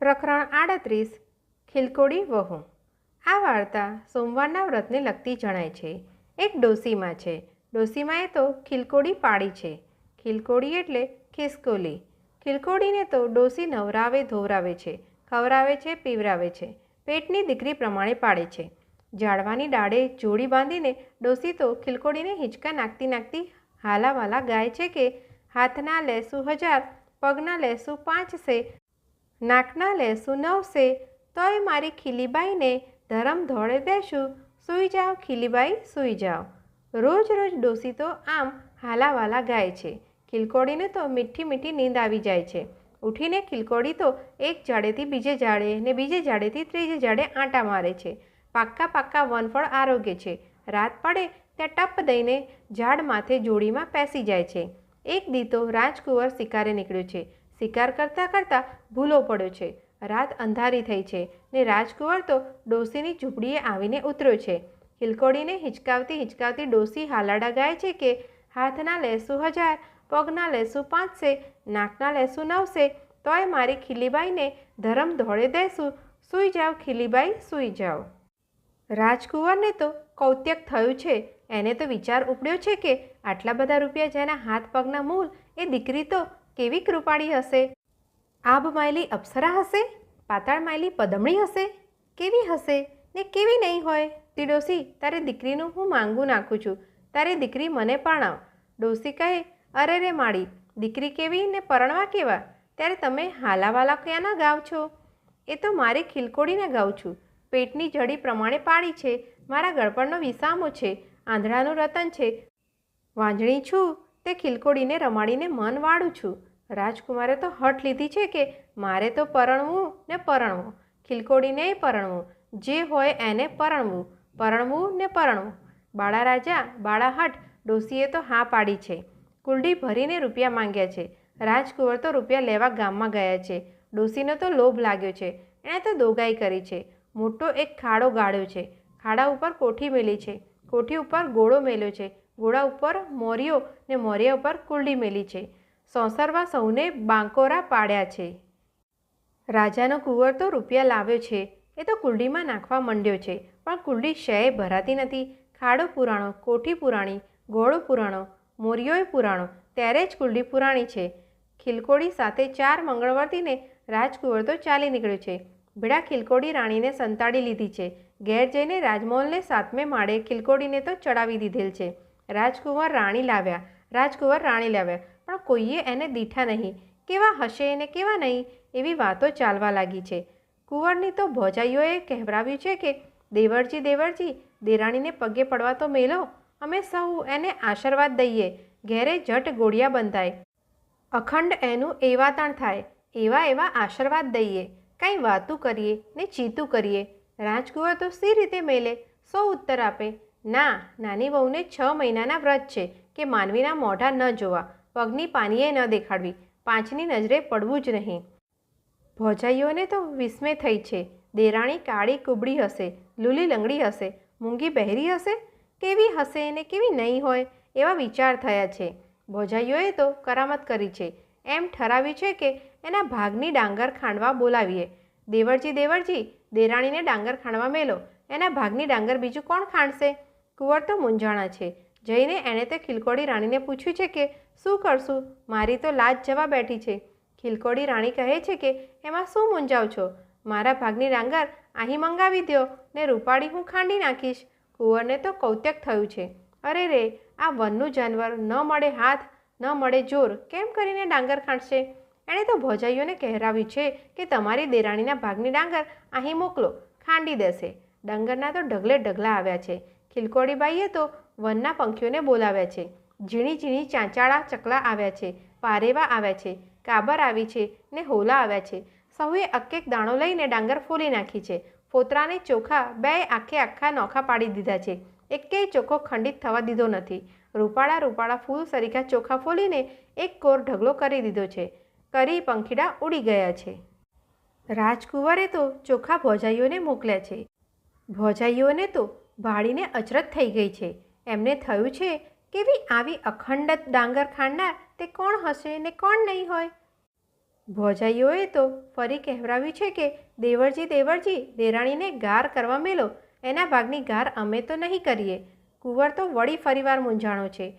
પ્રકરણ આડત્રીસ, ખિલકોડી વહુ. આ વાર્તા સોમવારના વ્રતને લગતી જણાય છે. એક ડોસીમાં છે. ડોસીમાએ તો ખિલકોડી પાડી છે. ખિલકોડી એટલે ખિસકોલી. ખિલકોડીને તો ડોસી નવરાવે ધોવરાવે છે, ખવરાવે છે, પીવરાવે છે. પેટની દીકરી પ્રમાણે પાડે છે. ઝાડવાની ડાળે જોડી બાંધીને ડોસી તો ખિલકોડીને હિંચકા નાખતી નાખતી હાલાવાલા ગાય છે કે, હાથના લેસું હજાર, પગના લેસું પાંચસે નાકના લેસું નવસે, તોય મારી ખીલીબાઈને ધરમ ધોળે દેશું, સૂઈ જાઓ ખીલીબાઈ, સૂઈ જાઓ. રોજ રોજ ડોસી તો આમ હાલાવાલા ગાય છે. ખિલકોડીને તો મીઠી મીઠી નીંદ આવી જાય છે. ઉઠીને ખિલકોડી તો એક જાડેથી બીજે જાડે ને બીજે જાડેથી ત્રીજે જાડે આંટા મારે છે. પાક્કા પાક્કા વનફળ આરોગ્ય છે. રાત પડે ત્યાં ટપ દઈને ઝાડ માથે જોડીમાં પેસી જાય છે. એક દીતો રાજકુંવર શિકારે નીકળ્યો છે. શિકાર કરતાં કરતાં ભૂલો પડ્યો છે. રાત અંધારી થઈ છે ને રાજકુંવર તો ડોસીની ઝૂંપડીએ આવીને ઉતર્યો છે. ખિલકોડીને હિંચકાવતી હિંચકાવતી ડોસી હાલાડા ગાય છે કે હાથના લેસું હજાર, પગના લેસું પાંચસે, નાકના લેસું નવસે, તોય મારી ખીલીબાઈને ધરમ ધોળે દેશું સૂઈ જાઓ ખીલીબાઈ, સૂઈ જાઓ રાજકુંવરને તો કૌત્યક થયું છે. એને તો વિચાર ઉપડ્યો છે કે આટલા બધા રૂપિયા જેના હાથ પગના મૂળ એ દીકરી તો કેવી કૃપાળી હશે? આભ માયલી અપ્સરા હશે? પાતાળ માયલી પદમણી હશે? કેવી હશે? ને કેવી નહીં હોય? તે ડોસી તારી દીકરીનું હું માંગું નાખું છું. તારી દીકરી મને પરણાવ. ડોસી કહે, અરે રે માળી, દીકરી કેવી ને પરણવા કેવા? ત્યારે તમે હાલાવાલા ક્યાંના ગાવ છો? એ તો મારી ખિલકોડીને ગાઉં છું. પેટની જડી પ્રમાણે પાડી છે. મારા ગળપણનો વિસામો છે. આંધળાનું રતન છે. વાંજણી છું. તે ખિલકોડીને રમાડીને મન વાળું છું. રાજકુમારે તો હઠ લીધી છે કે મારે તો પરણવું ને પરણવું, ખિલકોડીને પરણવું, જે હોય એને પરણવું પરણવું ને પરણવું. બાળા રાજા, બાળા હટ ડોસીએ તો હા પાડી છે. કુલડી ભરીને રૂપિયા માંગ્યા છે. રાજકુંવર તો રૂપિયા લેવા ગામમાં ગયા છે. ડોસીનો તો લોભ લાગ્યો છે. એણે તો દોગાઈ કરી છે. મોટો એક ખાડો ગાળ્યો છે. ખાડા ઉપર કોઠી મેલી છે. કોઠી ઉપર ગોળો મેલ્યો છે. ગોળા ઉપર મોરિયો ને મોરિયા ઉપર કુલડી મેલી છે. સોંસરવા સૌને બાંકોરા પાડ્યા છે. રાજાનો કુંવર તો રૂપિયા લાવ્યો છે. એ તો કુંડીમાં નાખવા માંડ્યો છે. પણ કુંડી શયે ભરાતી નથી. ખાડો પુરાણો, કોઠી પુરાણી, ગોળો પુરાણો મોરિયોય પુરાણો, ત્યારે જ કુંડી પુરાણી છે. ખિલકોડી સાથે ચાર મંગળવર્તીને રાજકુંવર તો ચાલી નીકળ્યો છે. ભીડા ખિલકોડી રાણીને સંતાડી લીધી છે. ઘેર જઈને રાજમહોલને સાતમે માળે ખિલકોડીને તો ચડાવી દીધેલ છે. રાજકુંવર રાણી લાવ્યા. રાજકુંવર રાણી લાવ્યા. પણ કોઈએ એને દીઠા નહીં. કેવા હશે એને કેવા નહીં એવી વાતો ચાલવા લાગી છે. કુંવરની તો ભોજાઈઓએ કહેવરાવ્યું છે કે, દેવરજી દેવરજી, દેરાણીને પગે પડવા તો મેલો. અમે સૌ એને આશીર્વાદ દઈએ. ઘેરે જટ ગોળિયા બંધાય. અખંડ એનું એવાતાણ થાય. એવા એવા આશીર્વાદ દઈએ. કાંઈ વાતું કરીએ ને ચીતું કરીએ. રાજકુંવર તો સી રીતે મેલે? સૌ ઉત્તર આપે. ના, નાની વહુને છ મહિનાના વ્રત છે, કે માનવીના મોઢા ન જોવા. પગની પાનીએ ન દેખાડવી, પાંચની નજરે પડવું જ નહીં. ભોજાઈઓને તો વિસ્મે થઈ છે. દેરાણી કાળી કુબડી હશે, લૂલી લંગડી હશે, મૂંગી બહેરી હશે? કેવી હશે ને કેવી નહીં હોય એવા વિચાર થયા છે. ભોજાઈઓએ તો કરામત કરી છે. એમ ઠરાવ્યું છે કે એના ભાગની ડાંગર ખાંડવા બોલાવીએ. દેવરજી દેવરજી, દેરાણીને ડાંગર ખાંડવા મેલો. એના ભાગની ડાંગર બીજું કોણ ખાંડશે? કુંવર તો મૂંઝાણા છે. જઈને એણે તે ખિલકોડી રાણીને પૂછ્યું છે કે, શું કરશું? મારી તો લાજ જવા બેઠી છે. ખિલકોડી રાણી કહે છે કે, એમાં શું મૂંઝાવ છો? મારા ભાગની ડાંગર અહીં મંગાવી દો ને રૂપાળી હું ખાંડી નાખીશ. કુંવરને તો કૌત્યક થયું છે. અરે રે, આ વનનું જાનવર ન મળે હાથ, ન મળે જોર, કેમ કરીને ડાંગર ખાંડશે? એણે તો ભોજાઈઓને કહેરાવ્યું છે કે, તમારી દેરાણીના ભાગની ડાંગર અહીં મોકલો, ખાંડી દેશે. ડાંગરના તો ઢગલે ઢગલા આવ્યા છે. ખિલકોડીબાઈએ તો વનના પંખીઓને બોલાવ્યા છે. ઝીણી ઝીણી ચાંચાળા ચકલા આવ્યા છે. પારેવા આવ્યા છે. કાબર આવી છે ને હોલા આવ્યા છે. સૌએ અકેક દાણો લઈને ડાંગર ફોલી નાખી છે. ફોતરાને ચોખા બે આખે આખા નોખા પાડી દીધા છે. એકેય ચોખ્ખો ખંડિત થવા દીધો નથી. રૂપાળા રૂપાળા ફૂલ સરીખા ચોખા ફોલીને એક કોર ઢગલો કરી દીધો છે. કરી પંખીડા ઉડી ગયા છે. રાજકુંવરે તો ચોખા ભોજાઈઓને મોકલ્યા છે. ભોજાઈઓને તો ભાળીને અચરત થઈ ગઈ છે. એમને થયું છે કેવી આવી અખંડ ડાંગર ખાંડનાર તે કોણ હશે ને કોણ નહીં હોય? ભોજાઈઓએ તો ફરી કહેવરાવ્યું છે કે, દેવરજી દેવરજી, દેરાણીને ગાર કરવા મેલો. એના ભાગની ગાર અમે તો નહીં કરીએ. કુંવર તો વળી ફરીવાર મૂંઝાણો છે.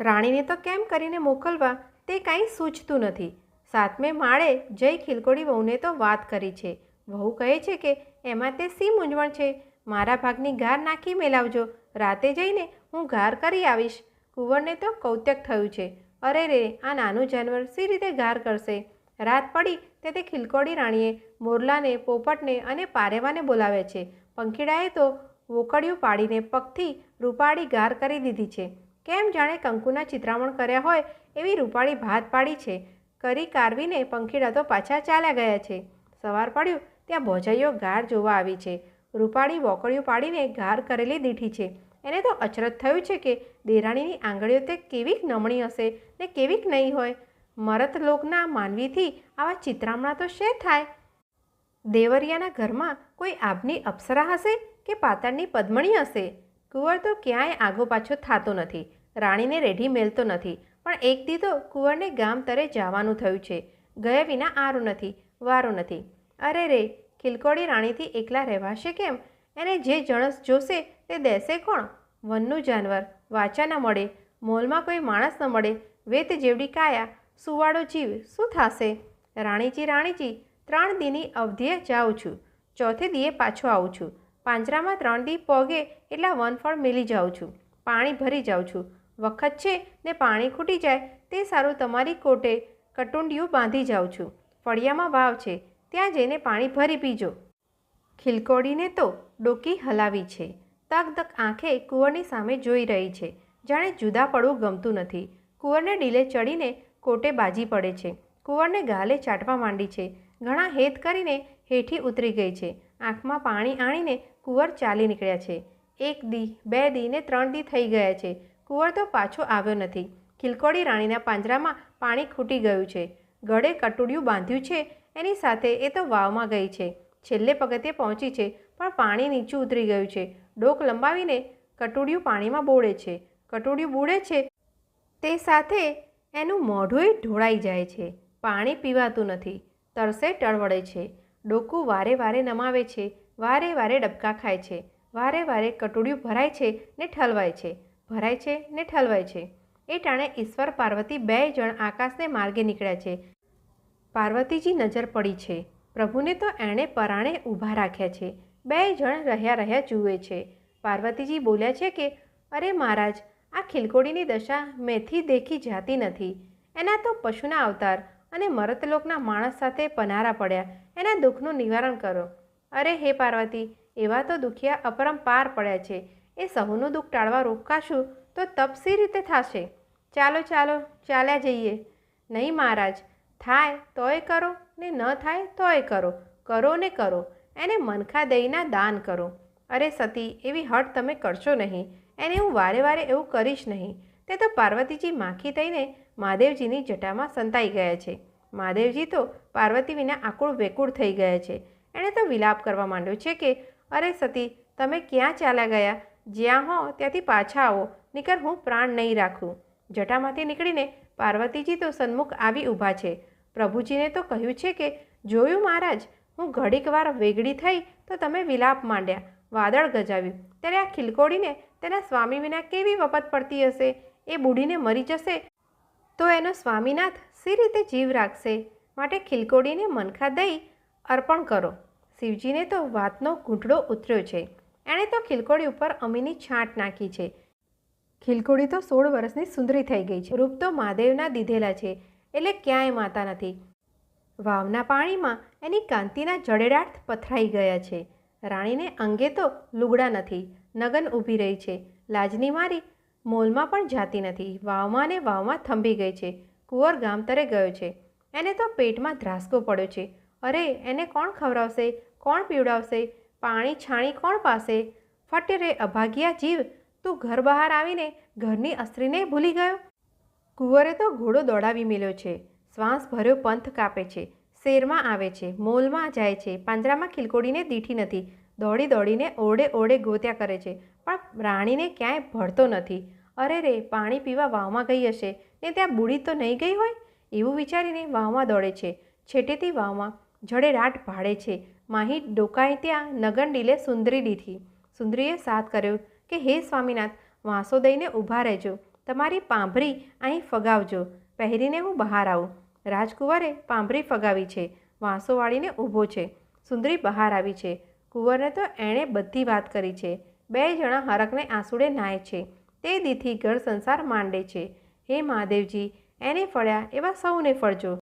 રાણીને તો કેમ કરીને મોકલવા? તે કાંઈ સૂચતું નથી. સાતમે માળે જય ખિલકોડી વહુને તો વાત કરી છે. વહુ કહે છે કે, એમાં તે સી મૂંઝવણ છે? મારા ભાગની ગાર નાખી મેલાવજો. રાતે જઈને હું ઘાર કરી આવીશ. કુંવરને તો કૌત્યક થયું છે. અરે રે, આ નાનું જાનવર સી રીતે ઘાર કરશે? રાત પડી તે તે ખીલકોડી રાણીએ મોરલાને, પોપટને અને પારેવાને બોલાવે છે. પંખીડાએ તો વોકડિયું પાડીને પગથી રૂપાળી ગાર કરી દીધી છે. કેમ જાણે કંકુના ચિત્રામણ કર્યા હોય એવી રૂપાળી ભાત પાડી છે? કરી કારવીને પંખીડા તો પાછા ચાલ્યા ગયા છે. સવાર પડ્યું, ત્યાં ભોજાઈઓ ગાર જોવા આવી છે. રૂપાળી વોકળીઓ પાડીને ગાર કરેલી દીઠી છે. એને તો અચરજ થયું છે કે દેરાણીની આંગળીઓ તે કેવીક નમણી હશે ને કેવીક નહીં હોય. મરત લોકના માનવીથી આવા ચિત્રામણા તો શેર થાય? દેવરિયાના ઘરમાં કોઈ આભની અપ્સરા હશે કે પાતાળની પદ્મણી હશે? કુંવર તો ક્યાંય આગો પાછો થતો નથી. રાણીને રેઢી મેલતો નથી. પણ એક દી તો કુંવરને ગામ તરે જવાનું થયું છે. ગયા વિના આરો નથી, વારો નથી. અરે રે ખિલકોડી રાણીથી એકલા રહેવાશે કેમ? એને જે જણસ જોશે તે દેશે કોણ? વનનું જાનવર, વાચા ન મળે, મોલમાં કોઈ માણસ ન મળે, વેત જેવડી કાયા સુવાડો જીવ, શું થશે? રાણીજી રાણીજી, ત્રણ દીની અવધિએ જાઉં છું. ચોથે દીએ પાછો આવું છું. પાંજરામાં ત્રણ દી પોગે એટલા વનફળ મેલી જાઉં છું. પાણી ભરી જાઉં છું. વખત છે ને પાણી ખૂટી જાય, તે સારું તમારી કોટે કટુંડિયું બાંધી જાઉં છું. ફળિયામાં વાવ છે. ત્યાં જઈને પાણી ભરી પીજો. ખિલકોડીને તો ડોકી હલાવી છે. તક તક આંખે કુંવરની સામે જોઈ રહી છે. જાણે જુદા પડવું ગમતું નથી. કુંવરને ડીલે ચડીને કોટે બાજી પડે છે. કુંવરને ગાલે ચાટવા માંડી છે. ઘણા હેત કરીને હેઠી ઉતરી ગઈ છે. આંખમાં પાણી આણીને કુંવર ચાલી નીકળ્યા છે. એક દી, બે દી ને ત્રણ દી થઈ ગયા છે. કુંવર તો પાછો આવ્યો નથી. ખિલકોડી રાણીના પાંજરામાં પાણી ખૂટી ગયું છે. ગળે કટુડિયું બાંધ્યું છે એની સાથે એ તો વાવમાં ગઈ છે. છેલ્લે પગથિયે પહોંચી છે, પણ પાણી નીચું ઉતરી ગયું છે. ડોક લંબાવીને કટોડિયું પાણીમાં બોળે છે. કટોડિયું બોળે છે તે સાથે એનું મોઢુંય ઢોળાઈ જાય છે. પાણી પીવાતું નથી. તરસે ટળવળે છે. ડોકું વારે વારે નમાવે છે. વારે વારે ડબકા ખાય છે. વારે વારે કટોડિયું ભરાય છે ને ઠલવાય છે. ભરાય છે ને ઠલવાય છે. એ ટાણે ઈશ્વર પાર્વતી બે જણ આકાશને માર્ગે નીકળ્યા છે. પાર્વતીજી નજર પડી છે. પ્રભુને તો એણે પરાણે ઊભા રાખ્યા છે. બે જણ રહ્યા રહ્યા જુએ છે. પાર્વતીજી બોલ્યા છે કે, અરે મહારાજ, આ ખિલકોડીની દશા મેથી દેખી જાતી નથી. એના તો પશુના અવતાર અને મરતલોકના માણસ સાથે પનારા પડ્યા. એના દુઃખનું નિવારણ કરો. અરે હે પાર્વતી, એવા તો દુખિયા અપરંપાર પડ્યા છે. એ સહુનું દુઃખ ટાળવા રોકાશું તો તપસી રીતે થશે. ચાલો ચાલો, ચાલ્યા જઈએ. નહીં મહારાજ થાય તોય કરો ને ન થાય તોય કરો. કરો ને કરો. એને મનખા દઈના દાન કરો. અરે સતી, એવી હટ તમે કરશો નહીં. એને હું વારે વારે એવું કરીશ નહીં. તે તો પાર્વતીજી માખી થઈને મહાદેવજીની જટામાં સંતાઈ ગયા છે. મહાદેવજી તો પાર્વતી વિના આકુળ વેકુળ થઈ ગયા છે. એણે તો વિલાપ કરવા માંડ્યો છે કે, અરે સતી, તમે ક્યાં ચાલ્યા ગયા? જ્યાં હો, ત્યાંથી પાછા આવો. નિકર હું પ્રાણ નહીં રાખું. જટામાંથી નીકળીને પાર્વતીજી તો સન્મુખ આવી ઊભા છે. પ્રભુજીને તો કહ્યું છે કે, જોયું મહારાજ, હું ઘડીક વાર વેગડી થઈ તો તમે વિલાપ માંડ્યા, વાદળ ગજાવ્યું. ત્યારે આ ખિલકોડીને તેના સ્વામી વિના કેવી વપત પડતી હશે? એ બુઢીને મરી જશે તો એનો સ્વામીનાથ સી રીતે જીવ રાખશે? માટે ખિલકોડીને મનખા દઈ અર્પણ કરો. શિવજીને તો વાતનો ઘૂંટડો ઉતર્યો છે. એણે તો ખિલકોડી ઉપર અમીની છાંટ નાખી છે. ખિલકોડી તો સોળ વર્ષની સુંદરી થઈ ગઈ છે. રૂપ તો મહાદેવના દીધેલા છે. એટલે ક્યાંય માતા નથી. વાવના પાણીમાં એની કાંતિના જડેડાટ પથરાઈ ગયા છે. રાણીને અંગે તો લુગડા નથી, નગન ઊભી રહી છે. લાજની મારી મોલમાં પણ જાતી નથી. વાવમાં ને વાવમાં થંભી ગઈ છે. કુંવર ગામતરે ગયો છે. એને તો પેટમાં ધ્રાસકો પડ્યો છે. અરે, એને કોણ ખવડાવશે? કોણ પીવડાવશે? પાણી છાણી કોણ પાશે? ફટ રે અભાગ્યા જીવ, તું ઘર બહાર આવીને ઘરની અસ્ત્રીને ભૂલી ગયો? કુંવરે તો ઘોડો દોડાવી મેલ્યો છે. શ્વાસ ભર્યો પંથ કાપે છે. શેરમાં આવે છે. મોલમાં જાય છે. પાંજરામાં ખિલકોડીને દીઠી નથી. દોડી દોડીને ઓરડે ઓરડે ગોત્યા કરે છે. પણ રાણીને ક્યાંય ભળતો નથી. અરે રે, પાણી પીવા વાવમાં ગઈ હશે. ને ત્યાં બુડી તો નહીં ગઈ હોય? એવું વિચારીને વાવમાં દોડે છે. છેટેથી વાવમાં જડે રાટ ભાડે છે. માહી ડોકાય ત્યાં નગન ડીલે સુંદરી દીધી સુંદરીએ સાથ કર્યો કે, હે સ્વામીનાથ વાંસો દઈને ઊભા રહેજો. તમારી પાંભરી અહીં ફગાવજો. પહેરીને હું બહાર આવું. રાજકુંવરે પાંભરી ફગાવી છે. વાંસો વાળીને ઊભો છે. સુંદરી બહાર આવી છે. કુંવરને તો એણે બધી વાત કરી છે. બે જણા હરકને આંસુડે નાય છે. તે દીથી ઘર સંસાર માંડે છે. હે મહાદેવજી, એને ફળ્યા એવા સૌને ફળજો.